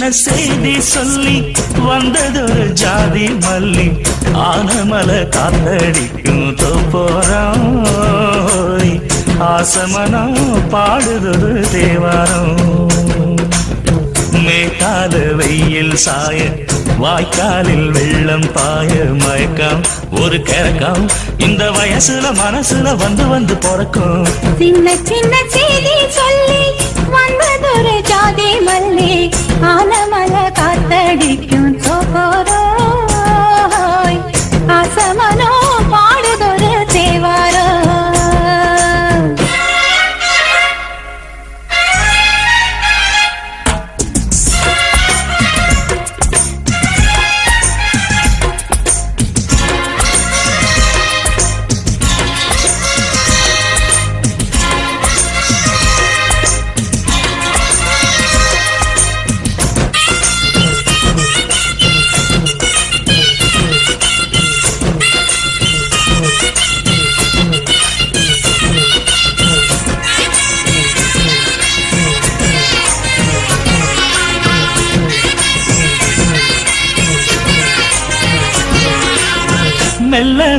சின்ன செய்தி சொல்லி வந்ததொரு ஜாதி மல்லி? ஆனமல காத்தடிக்கும் தோப்போரம். ஆசமனம் பாடுதொரு தேவாரம். மேட்டாத வெயில் சாய வாய்க்காலில் வெள்ளம் பாய மயக்கம். ஒரு கிறக்கம் இந்த வயசுல மனசுல வந்து வந்து பிறக்கும். சின்ன சின்ன செய்தி சொல்லி ஜாதி மல்லி ஆலமல காத்தடிக்கும் தோப்போரோய்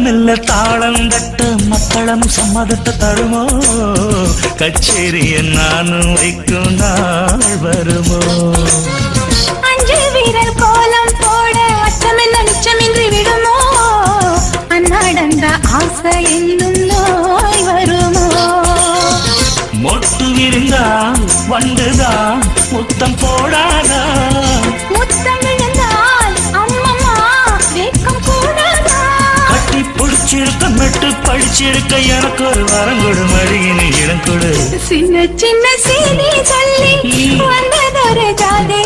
மெல்ல தாளம் தட்ட மக்களும் சம்மதத்தை தருமோ? கச்சேரிய நானும் வைக்கும் நாள் வருமோ? அஞ்சு வீரர் கோலம் போட அச்சமென்ன நிச்சமின்றி விடுமோ? அந்நாடந்த ஆசை என்னும் நோய் வருமோ? மொட்டு விரிந்தால் வண்டுதான் முத்தம் போடாதா? மெட்டு படிச்சிருக்க எனக்கு ஒரு வரம் கொடு மடியினு இடம் கொடு. சின்ன சின்ன செய்தி சொல்லி வந்ததொரு ஜாதி.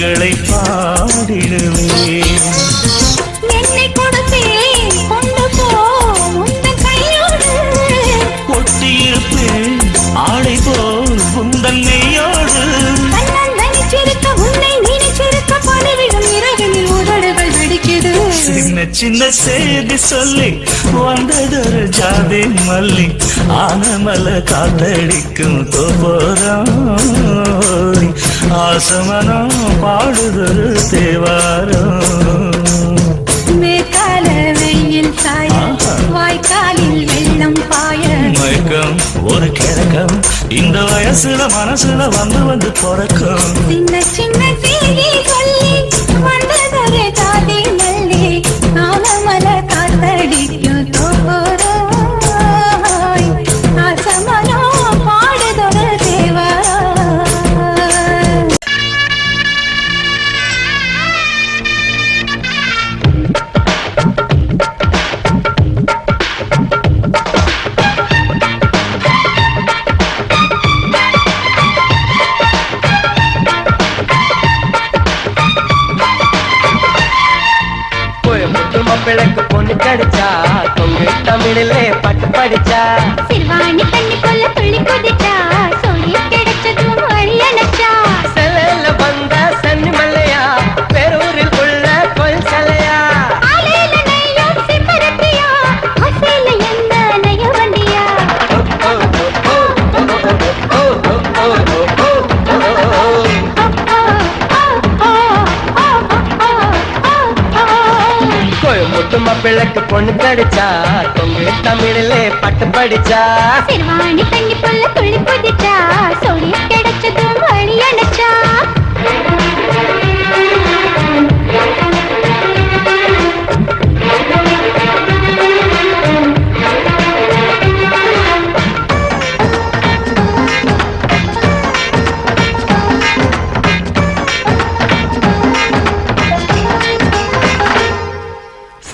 பாடல்களை பாடிடுவேன். ஒட்டியிருப்பேன் ஆடை போல் உதடுகள் வெடிக்குது. சின்ன சின்ன செய்தி சொல்லி வந்ததொரு ஜாதி மல்லி ஆனமல காத்தடிக்கும் தோப்போரம் ஆசமனம் பாடுதொரு தேவாரம். மேற்கால வெயில் சாய வாய்க்காலில் வெள்ளம் பாய. மயக்கம் ஒரு கிழக்கம் இந்த வயசுல மனசுல வந்து வந்து பிறக்கும். சின்ன சின்ன கோயம்புத்தூர் பொண்ணு கிடைச்சா தொங்கு தமிழிலே பட்டு படிச்சா. சிறுவாணி தண்ணிக்குள்ள துள்ளி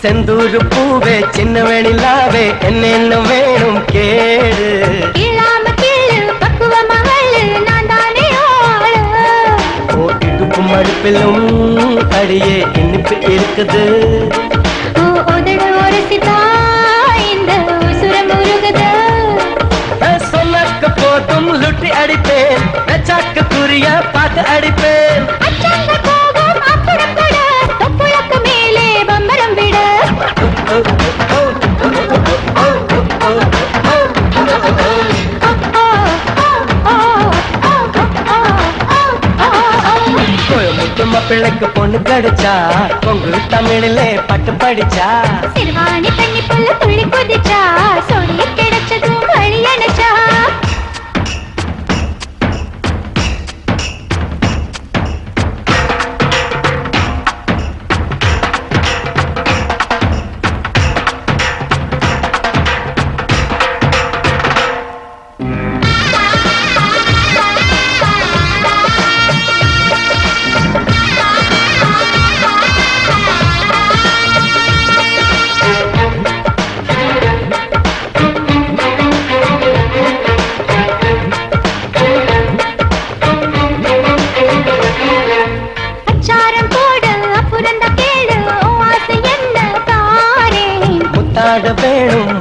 செந்தூரு பூவே சின்ன வெளிலாவே என்னென்ன வேணும் கேடு. மடுப்பிலும் அடியே இனிப்பு இருக்குது. சொல்லாக்க போதும் லுட்டி அடிப்பேன். குறியா பார்த்து அடிப்பேன். கோயமுத்தமா பிள்ளைக்கு பொண்ணு கடிச்சா பொங்கு தமிழிலே பட்டு படிச்சா சிறுவாணி தண்ணி புள்ள துள்ளி குதிச்சா சொல்லி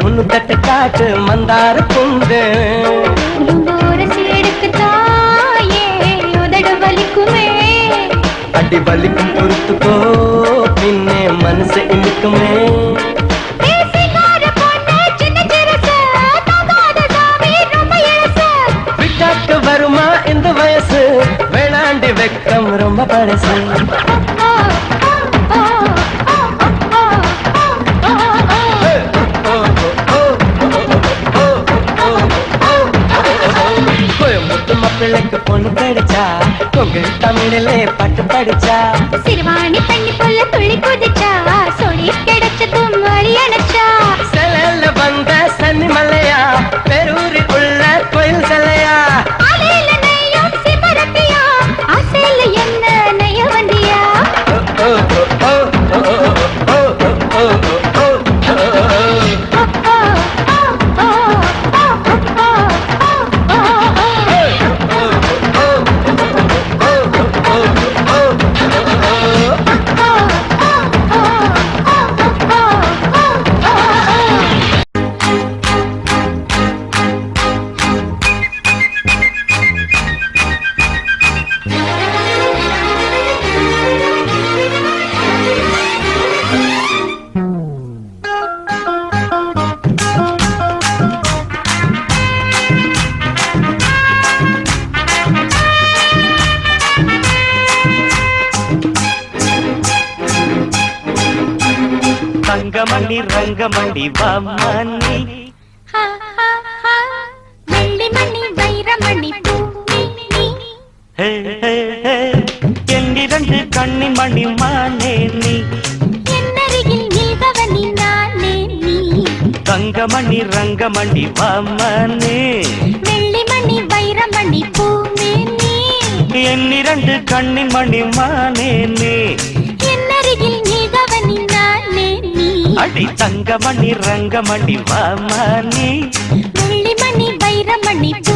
ஒன்னு தட்டு காட்டு மந்தார குண்டு அடி வலிக்கும் பொறுத்துக்கோ பின்னே மனசு இழுக்குமே. வருமா இந்த வயசு? வேளாண்டி வெக்கம் ரொம்ப பழசு. பிள்ளைக்கு பொண்ணு படிச்சா உங்கள் தமிழிலே பட்டு படிச்சா. சிறுவாணி பண்ணி புள்ள துள்ளி குதிச்சா. రంగమణి రంగమణి వమ్మని என்னிரண்டு கண்ணின் மணி மானே நீ. தங்கமணி ரங்கமணி வாமனே வெள்ளிமணி வைரமணி பூமே நீ என்னிரண்டு கண்ணின் மணி மானே நீ. அடி தங்கமணி ரங்கமணி வாமணி வெள்ளிமணி வைரமணி பூ.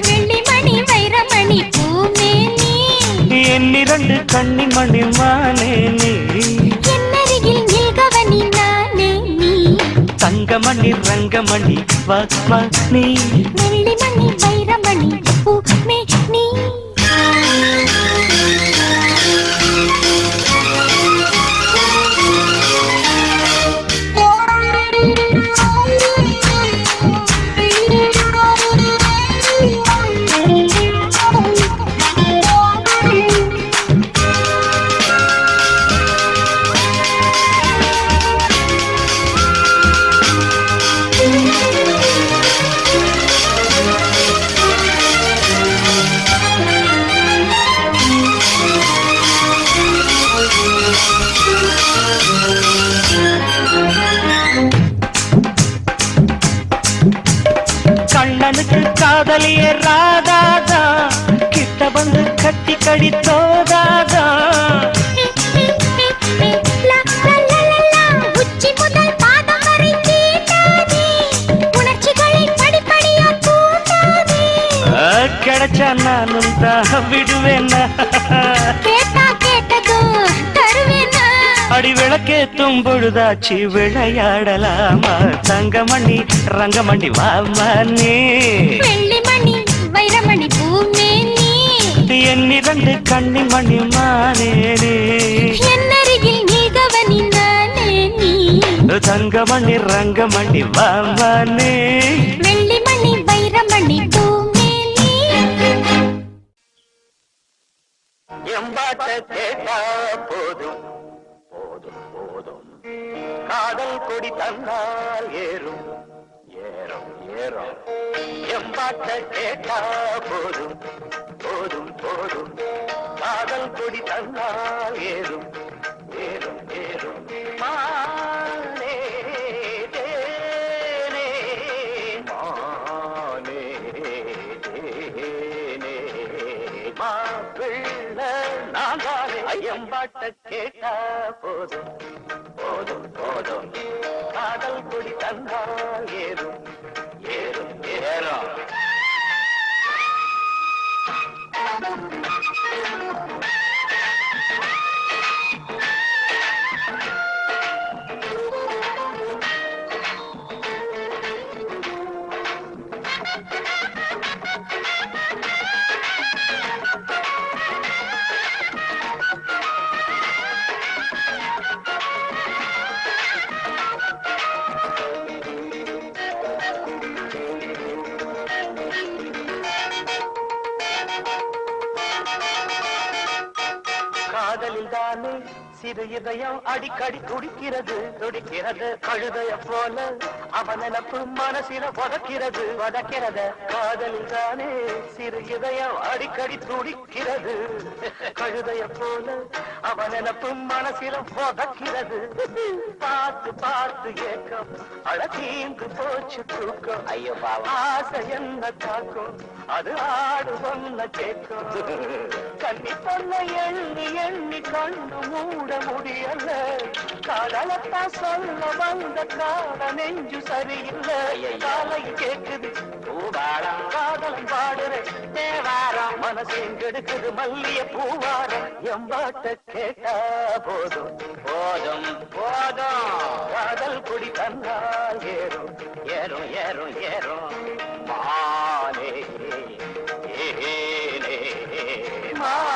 கண்டு கண்ணின் மணி மானே நீ. தங்கமணி ரங்கமணி வாக்மணி வெள்ளி மணி வைரமணி நீ. வரை தீட்டாதே. உணர்ச்சிகளை படிப்படியா தூண்டாதே. ஆ, கிடைச்சா நானும் தான் விடுவேனா? அடி விளக்கேத்தும் பொழுதாச்சு விளையாடலாமா தங்கமணி ரங்கமணி வாமா நீ என் இரண்டு கண்ணிமணி மானேனே என்னருகில் நீ கவனி நானே நீ. தங்கமணி ரங்கமணி வாமா நீ வெள்ளிமணி வைரமணி பூமேனி எம்பாட்ட கேட்டா போதும். போதும் போதும். காதல் கொடி தந்தால் ஏறும். நேரம். ஏறும் எம்பாட்ட கேட்டா போதும் போதும் போதும். காதல் கொடி தந்தால் ஏறும் ஏறும் ஏறும். மானே தேனே மானே தேனே. மாப்பிள்ள நாங்காலே ஐயம்பாட்ட கேட்டா போதும் போதும் போதும். காதல் கொடி தந்தால் ஏறும் இதயம் அடிக்கடி துடிக்கிறது துடிக்கிறது கழுதைய போல. அவன் நினப்பு மனசில வதக்கிறது. வதக்கிறது. காதலில் தானே சிறு இதயம் அடிக்கடி துடிக்கிறது. கழுதைய போல அவன் நினப்பு மனசில வதக்கிறது. பார்த்து பார்த்து ஏக்கம் அழகீந்து போச்சு தூக்கம். ஐயோ ஆசை என்ன தாக்கும்? அது ஆடு ஒன்ன கேட்கும் கண்ணி பொண்ண எண்ணி எண்ணி கண்ணு மூட முடியல. காதலத்தான் சொல்ல வந்த கால நெஞ்சு சரியில்லை. காலை கேக்குது. பூவாரம் காதலம் பாடுற தேவாரம். மனசையும் கெடுக்குது. மல்லிய பூவாரம் எம்பாட்ட கேட்டா போதும். போதும். போதும். காதல் குடி தந்தால் ஏறும். ஏறும் ஏறும் ஏறும். மானே ஏனே. மானே.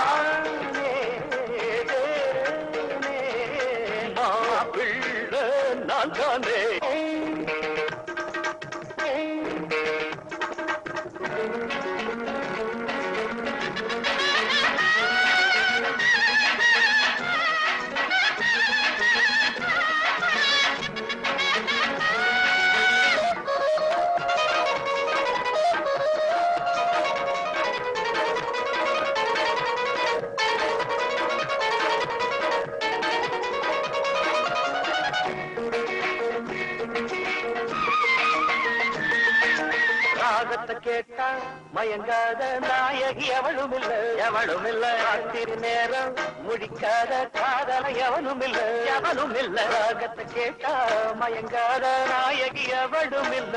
முடிக்காத காதல எவனும் இல்ல எவனும் இல்ல ராகத்தை கேட்டா மயங்காத நாயகி எவளும் இல்ல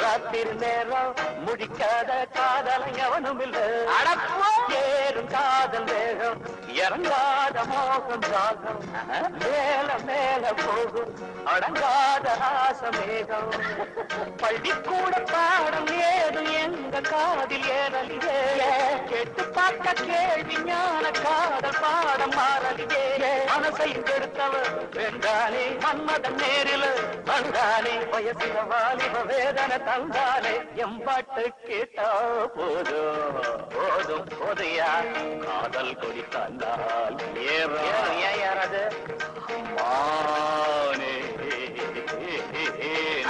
ராத்திரி நேரம் முடிக்காத காதல எவனும் இல்ல ஏறும் காதல் வேகம். இறங்காத மோகம் தாகம் மேல மேல போகும். அடங்காத ஆசமேகம். பள்ளிக்கூட பாடம் ஏதும் எங்க காதில் ஏறலியே கேட்டு பார்க்க கேள்வி ஞான காதல் பாடம் மாறலியே மனசை கெடுத்தவர் வென்றானே மன்மதன் நேரில். வந்தானே வயசில வாலிப வேதனை தந்தானே. எம்பாட்டு கேட்டா போதும் போதும். ஏறியா காதல் கொடி தந்தால் ஏறாது? மானே.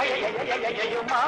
ஐயோ மா